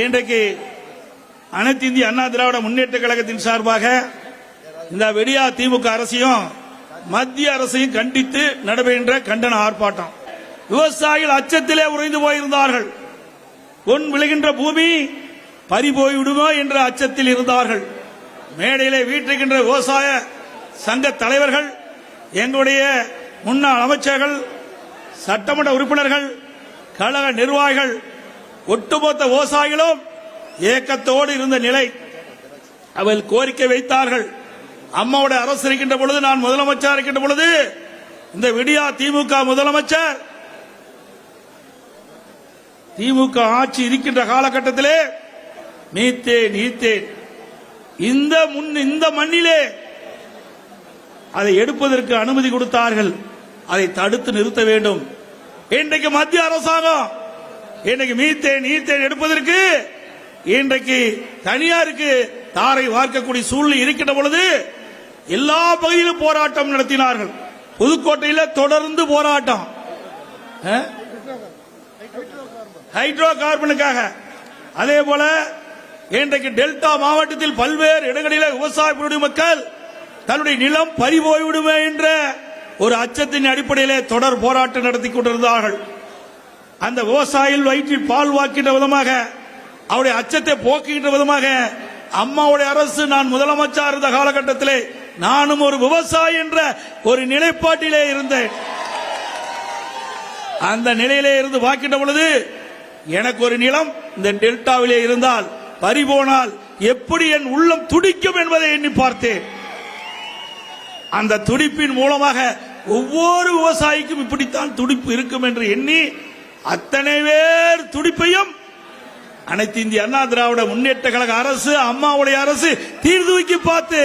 இன்றைக்கு அனைத்து இந்திய அண்ணா திராவிட முன்னேற்ற கழகத்தின் சார்பாக இந்த வெடியா திமுக அரசையும் மத்திய அரசையும் கண்டித்து நடைபெறுகின்ற கண்டன ஆர்ப்பாட்டம். விவசாயிகள் அச்சத்திலே உறைந்து போயிருந்தார்கள். பொன் விளைகின்ற பூமி பறி போய்விடுமோ என்ற அச்சத்தில் இருந்தார்கள். மேடையிலே வீட்டிருக்கின்ற விவசாய சங்க தலைவர்கள் எங்களுடைய முன்னாள் அமைச்சர்கள் சட்டமன்ற உறுப்பினர்கள் கழக நிர்வாகிகள் ஒட்டுமொத்த விவசாயிகளும் ஏக்கத்தோடு இருந்த நிலை அவர்கள் கோரிக்கை வைத்தார்கள். அம்மாவுடைய அரசு இருக்கின்ற பொழுது நான் முதலமைச்சர் இருக்கின்ற பொழுது இந்த விடியா திமுக முதலமைச்சர் திமுக ஆட்சி இருக்கின்ற காலகட்டத்திலே நீத்தேன் நீத்தேன் இந்த முன் இந்த மண்ணிலே அதை எடுப்பதற்கு அனுமதி கொடுத்தார்கள். அதை தடுத்து நிறுத்த வேண்டும். இன்றைக்கு மத்திய அரசாங்கம் இன்றைக்கு மீத்தேன் நீத்தேன் எடுப்பதற்கு இன்றைக்கு தனியாருக்கு தாரை வார்க்கக்கூடிய சூழ்நிலை இருக்கின்ற பொழுது எல்லா பகுதியிலும் போராட்டம் நடத்தினார்கள். புதுக்கோட்டையில் தொடர்ந்து போராட்டம். ஹைட்ரோ கார்பனுக்காக அதே போல இன்றைக்கு டெல்டா மாவட்டத்தில் பல்வேறு இடங்களில் விவசாய மக்கள் தன்னுடைய நிலம் பறிபோய்விடுமே என்ற ஒரு அச்சத்தின் அடிப்படையிலே தொடர் போராட்டம் நடத்தி கொண்டிருந்தார்கள். அந்த விவசாயிகள் வயிற்றில் பால் வாக்கின்ற விதமாக அவருடைய அச்சத்தை போக்குகின்ற விதமாக அம்மாவுடைய அரசு நான் முதலமைச்சர் இருந்த காலகட்டத்திலே நானும் ஒரு விவசாயி என்ற ஒரு நிலைப்பாட்டிலே இருந்தேன். அந்த நிலையிலே இருந்து வாக்கின்ற பொழுது எனக்கு ஒரு நிலம் இந்த டெல்டாவிலே இருந்தால் பறிபோனால் எப்படி என் உள்ளம் துடிக்கும் என்பதை எண்ணி பார்த்தேன். அந்த துடிப்பின் மூலமாக ஒவ்வொரு விவசாயிக்கும் இப்படித்தான் துடிப்பு இருக்கும் என்று எண்ணி அத்தனை பேர் துடிப்பையும் அனைத்து இந்திய அண்ணா திராவிட முன்னேற்ற கழக அரசு அம்மாவுடைய அரசு தீர்தூக்கி பார்த்து